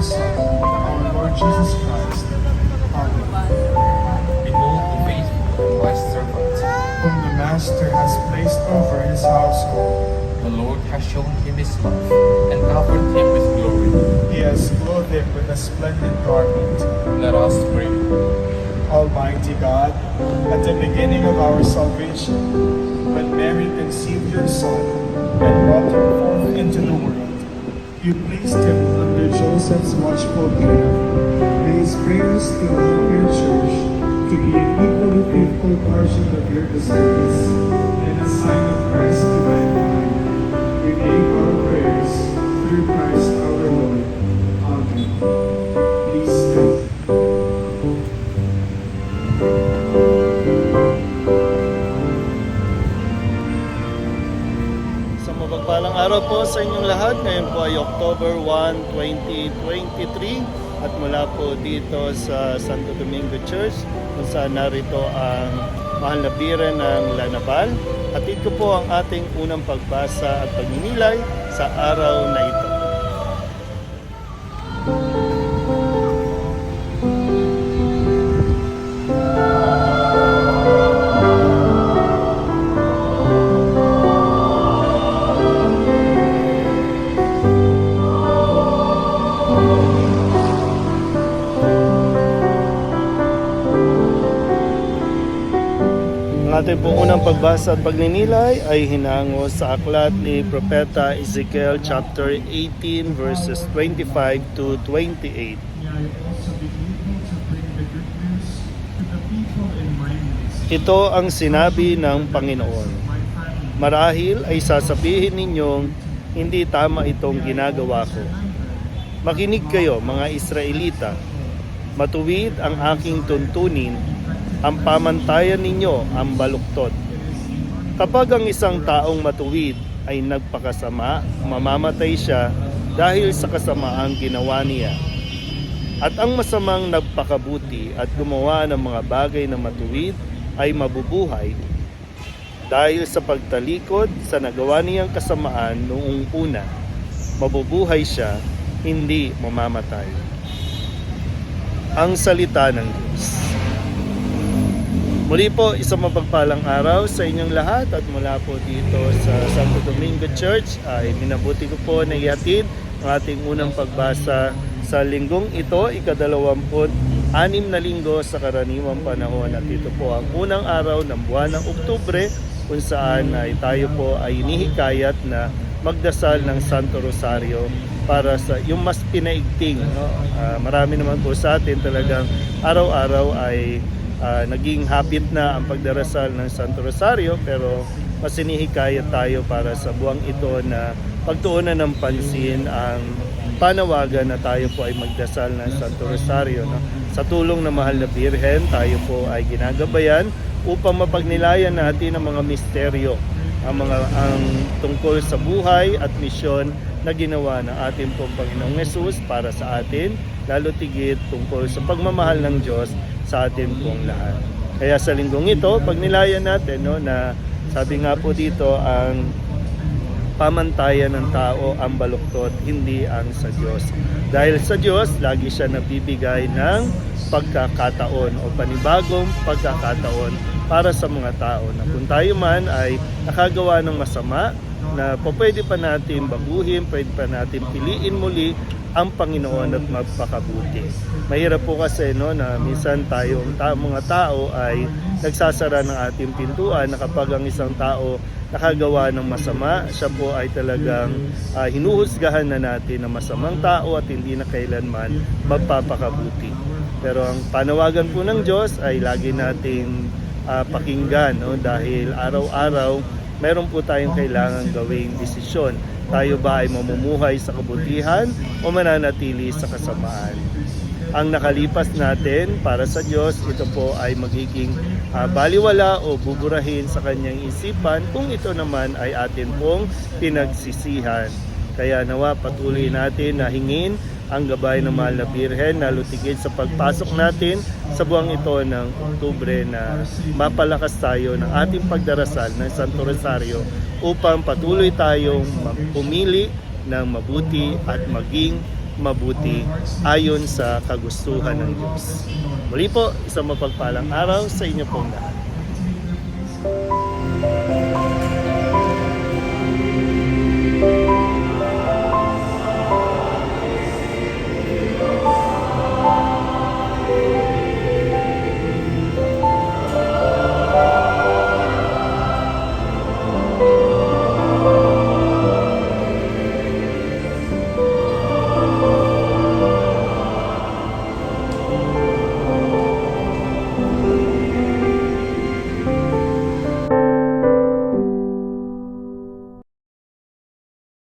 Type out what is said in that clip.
your Son, our Lord Jesus Christ. Amen. Behold the faithful and servant, whom the Master has placed over his household. The Lord has shown him his love and covered him with glory. He has clothed him with a splendid garment. Let us pray. Almighty God, at the beginning of our salvation, when Mary conceived your Son and brought him forth into the world, you placed him under Joseph's watchful care. May his prayers help your church to be an equally faithful portion of your disciples po sa inyong lahat, ngayon po ay October 1, 2023 at mula po dito sa Santo Domingo Church kung saan narito ang mahal na bira ng Lanabal. At ito po ang ating unang pagbasa at pagninilay sa araw na ito. Ang ating pong unang pagbasa at pagninilay ay hinango sa aklat ni Propeta Ezekiel chapter 18 verses 25 to 28. May I also be able to bring the good news to the people in my midst. Ito ang sinabi ng Panginoon. Marahil ay sasabihin ninyong hindi tama itong ginagawa ko. Makinig kayo mga Israelita. Matuwid ang aking tuntunin, ang pamantayan ninyo ang baluktot. Kapag ang isang taong matuwid ay nagpakasama, mamamatay siya dahil sa kasamaang ginawa niya. At ang masamang nagpakabuti at gumawa ng mga bagay na matuwid ay mabubuhay dahil sa pagtalikod sa nagawa niyang kasamaan noong una. Mabubuhay siya, hindi mamamatay. Ang salita ng Diyos. Muli po, isang mapagpalang araw sa inyong lahat at mula po dito sa Santo Domingo Church ay minabuti ko po na ihatid ang ating unang pagbasa sa linggong ito, ikadalawamput anim na linggo sa karaniwang panahon. At ito po ang unang araw ng buwan ng Oktubre kung saan ay tayo po ay inihikayat na magdasal ng Santo Rosario para sa yung mas pinaigting. No Ah, marami naman po sa atin talagang araw-araw ay ah, naging habit na ang pagdarasal ng Santo Rosario pero mas tayo para sa buwang ito na pagtuunan ng pansin ang panawagan na tayo po ay magdasal ng Santo Rosario. No? Sa tulong ng Mahal na Birhen, tayo po ay ginagabayan upang mapagnilayan natin ang mga misteryo, ang mga ang tungkol sa buhay at misyon na ginawa ng ating pong Panginoong Yesus para sa atin, lalo tigit tungkol sa pagmamahal ng Diyos sa atin pong lahat. Kaya sa linggong ito, pagnilayan natin no, na sabi nga po dito ang pamantayan ng tao ang baluktot, hindi ang sa Diyos. Dahil sa Diyos, lagi siya nabibigay ng pagkakataon o panibagong pagkakataon para sa mga tao na kung tayo man ay nakagawa ng masama na pwede pa natin baguhin, pwede pa natin piliin muli ang Panginoon at magpakabuti. Mahirap po kasi no, na minsan tayo, ta- mga tao ay nagsasara ng ating pintuan na kapag ang isang tao nakagawa ng masama, siya po ay talagang ah, hinuhusgahan na natin na masamang tao at hindi na kailanman magpapakabuti. Pero ang panawagan po ng Diyos ay lagi nating ah, pakinggan no? dahil araw-araw meron po tayong kailangan gawing desisyon. Tayo ba ay mamumuhay sa kabutihan o mananatili sa kasamaan? Ang nakalipas natin para sa Diyos, ito po ay magiging ah, baliwala o buburahin sa kanyang isipan kung ito naman ay atin pong pinagsisihan. Kaya nawa patuloy natin na hingin ang gabay ng mahal na Birhen na lutigid sa pagpasok natin sa buwang ito ng Oktubre na mapalakas tayo ng ating pagdarasal ng Santo Rosario upang patuloy tayong pumili ng mabuti at maging mabuti ayon sa kagustuhan ng Diyos. Muli po, isang mapagpalang araw sa inyo pong lahat.